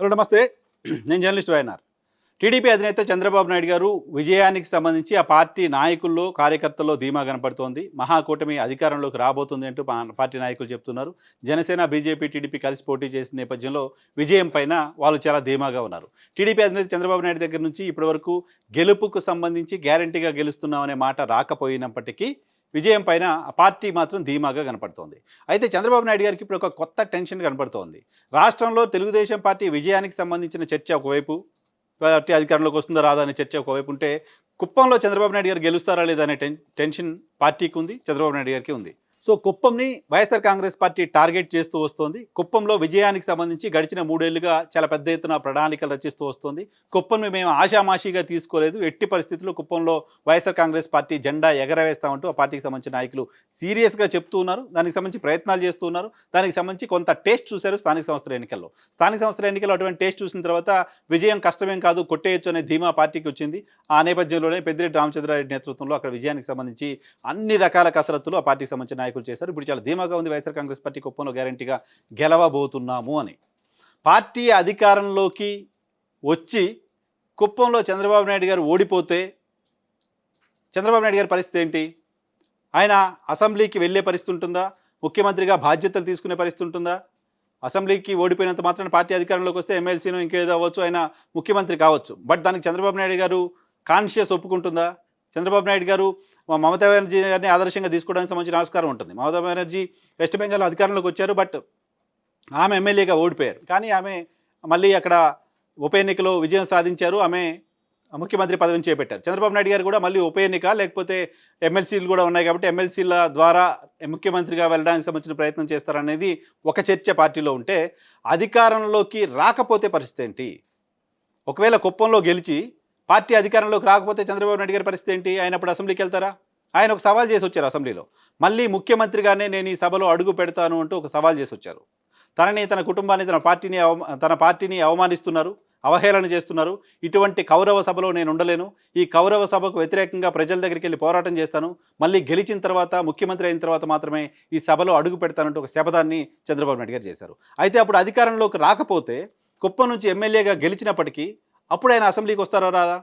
Hello నమస్తే. నేను journalist YNR. TDP అధినేత చంద్రబాబు నాయుడు గారు విజయానికి సంబంధించి ఆ పార్టీ నాయకుల్లో కార్యకర్తల్లో ధీమా కనపడుతోంది. మహాకూటమి అధికారంలోకి రాబోతుంది అంటూ పార్టీ నాయకులు చెప్తున్నారు. జనసేన బీజేపీ టీడీపీ కలిసి పోటీ చేసిన నేపథ్యంలో విజయం పైన వాళ్ళు చాలా ధీమాగా ఉన్నారు. టీడీపీ అధినేత చంద్రబాబు నాయుడు దగ్గర నుంచి ఇప్పటివరకు గెలుపుకు సంబంధించి గ్యారంటీగా గెలుస్తున్నామనే మాట రాకపోయినప్పటికీ విజయం పైన ఆ పార్టీ మాత్రం ధీమాగా కనపడుతోంది. అయితే చంద్రబాబు నాయుడు గారికి ఇప్పుడు ఒక కొత్త టెన్షన్ కనపడుతోంది. రాష్ట్రంలో తెలుగుదేశం పార్టీ విజయానికి సంబంధించిన చర్చ ఒకవైపు పార్టీ అధికారంలోకి వస్తుందా రాదా అనే చర్చ ఒకవైపు ఉంటే కుప్పంలో చంద్రబాబు నాయుడు గారు గెలుస్తారా లేదా అనే టెన్ టెన్షన్ పార్టీకి ఉంది చంద్రబాబు నాయుడు గారికి ఉంది. సో కుప్పంని వైఎస్ఆర్ కాంగ్రెస్ పార్టీ టార్గెట్ చేస్తూ వస్తోంది. కుప్పంలో విజయానికి సంబంధించి గడిచిన మూడేళ్ళుగా చాలా పెద్ద ఎత్తున ప్రణాళికలు రచిస్తూ వస్తోంది. కుప్పంని మేము ఆశామాషిగా తీసుకోలేదు. ఎట్టి పరిస్థితుల్లో కుప్పంలో వైఎస్ఆర్ కాంగ్రెస్ పార్టీ జెండా ఎగరవేస్తామంటూ ఆ పార్టీకి సంబంధించిన నాయకులు సీరియస్గా చెప్తూ ఉన్నారు. దానికి సంబంధించి ప్రయత్నాలు చేస్తూ ఉన్నారు. దానికి సంబంధించి కొంత టేస్ట్ చూశారు స్థానిక సంస్థల ఎన్నికల్లో. స్థానిక సంస్థల ఎన్నికల్లో అటువంటి టేస్ట్ చూసిన తర్వాత విజయం కష్టమేం కాదు కొట్టేయచ్చు అనే ధీమా పార్టీకి వచ్చింది. ఆ నేపథ్యంలోనే పెద్దిరెడ్డి రామచంద్రారెడ్డి నేతృత్వంలో అక్కడ విజయానికి సంబంధించి అన్ని రకాల కసరత్తులు ఆ పార్టీకి సంబంధించిన నాయకులు చేశారు. ఇప్పుడు చాలా ధీమాగా ఉంది వైఎస్ఆర్ కాంగ్రెస్ పార్టీ కుప్పంలో గ్యారంటీగా గెలవబోతున్నాము అని. పార్టీ అధికారంలోకి వచ్చి కుప్పంలో చంద్రబాబు నాయుడు గారు ఓడిపోతే చంద్రబాబు నాయుడు గారి పరిస్థితి ఏంటి? ఆయన అసెంబ్లీకి వెళ్ళే పరిస్థితి ఉంటుందా? ముఖ్యమంత్రిగా బాధ్యతలు తీసుకునే పరిస్థితి ఉంటుందా? అసెంబ్లీకి ఓడిపోయినంత మాత్రం పార్టీ అధికారంలోకి వస్తే ఎమ్మెల్సీను ఇంకేదో అవ్వచ్చు ఆయన ముఖ్యమంత్రి కావచ్చు. బట్ దానికి చంద్రబాబు నాయుడు గారు కాన్షియస్ ఒప్పుకుంటుందా? చంద్రబాబు నాయుడు గారు మా మమతా బెనర్జీ గారిని ఆదర్శంగా తీసుకోవడానికి సంబంధించిన ఆస్కారం ఉంటుంది. మమతా బెనర్జీ వెస్ట్ బెంగాల్ అధికారంలోకి వచ్చారు బట్ ఆమె ఎమ్మెల్యేగా ఓడిపోయారు. కానీ ఆమె మళ్ళీ అక్కడ ఉప ఎన్నికలో విజయం సాధించారు. ఆమె ముఖ్యమంత్రి పదవిని చేపట్టారు. చంద్రబాబు నాయుడు గారు కూడా మళ్ళీ ఉప ఎన్నిక లేకపోతే ఎమ్మెల్సీలు కూడా ఉన్నాయి కాబట్టి ఎమ్మెల్సీల ద్వారా ముఖ్యమంత్రిగా వెళ్ళడానికి సంబంధించిన ప్రయత్నం చేస్తారనేది ఒక చర్చ పార్టీలో ఉంటే అధికారంలోకి రాకపోతే పరిస్థితి ఏంటి? ఒకవేళ కుప్పంలో గెలిచి పార్టీ అధికారంలోకి రాకపోతే చంద్రబాబు నాయుడు గారి పరిస్థితి ఏంటి? ఆయన అప్పుడు అసెంబ్లీకి వెళ్తారా? ఆయన ఒక సవాల్ చేసి వచ్చారు అసెంబ్లీలో. మళ్ళీ ముఖ్యమంత్రిగానే నేను ఈ సభలో అడుగు పెడతాను అంటూ ఒక సవాల్ చేసి వచ్చారు. తనని తన కుటుంబాన్ని తన పార్టీని తన పార్టీని అవమానిస్తున్నారు అవహేళన చేస్తున్నారు. ఇటువంటి కౌరవ సభలో నేను ఉండలేను. ఈ కౌరవ సభకు వ్యతిరేకంగా ప్రజల దగ్గరికి వెళ్ళి పోరాటం చేస్తాను. మళ్ళీ గెలిచిన తర్వాత ముఖ్యమంత్రి అయిన తర్వాత మాత్రమే ఈ సభలో అడుగు పెడతానంటూ ఒక శపథాన్ని చంద్రబాబు నాయుడు గారు చేశారు. అయితే అప్పుడు అధికారంలోకి రాకపోతే కుప్పం నుంచి ఎమ్మెల్యేగా గెలిచినప్పటికీ అప్పుడు ఆయన అసెంబ్లీకి వస్తారో రాదా?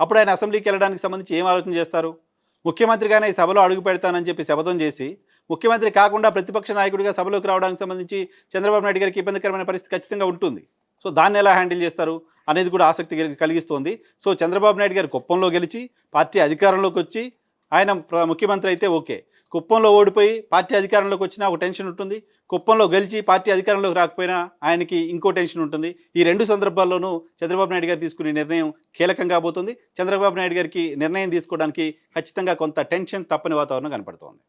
అప్పుడు ఆయన అసెంబ్లీకి వెళ్ళడానికి సంబంధించి ఏం ఆలోచన చేస్తారు? ముఖ్యమంత్రిగానే ఈ సభలో అడుగు పెడతానని చెప్పి శపథం చేసి ముఖ్యమంత్రి కాకుండా ప్రతిపక్ష నాయకుడిగా సభలోకి రావడానికి సంబంధించి చంద్రబాబు నాయుడు గారికి ఇబ్బందికరమైన పరిస్థితి ఖచ్చితంగా ఉంటుంది. సో దాన్ని ఎలా హ్యాండిల్ చేస్తారు అనేది కూడా ఆసక్తి కలిగిస్తోంది. సో చంద్రబాబు నాయుడు గారు కుప్పంలో గెలిచి పార్టీ అధికారంలోకి వచ్చి ఆయన ప్ర- ముఖ్యమంత్రి అయితే ఓకే. కుప్పంలో ఓడిపోయి పార్టీ అధికారంలోకి వచ్చినా ఒక టెన్షన్ ఉంటుంది. కుప్పంలో గెలిచి పార్టీ అధికారంలోకి రాకపోయినా ఆయనకి ఇంకో టెన్షన్ ఉంటుంది. ఈ రెండు సందర్భాల్లోనూ చంద్రబాబు నాయుడు గారు తీసుకునే నిర్ణయం కీలకంగా పోతుంది చంద్రబాబు నాయుడు గారికి నిర్ణయం తీసుకోవడానికి ఖచ్చితంగా కొంత టెన్షన్ తప్పని వాతావరణం కనపడుతోంది.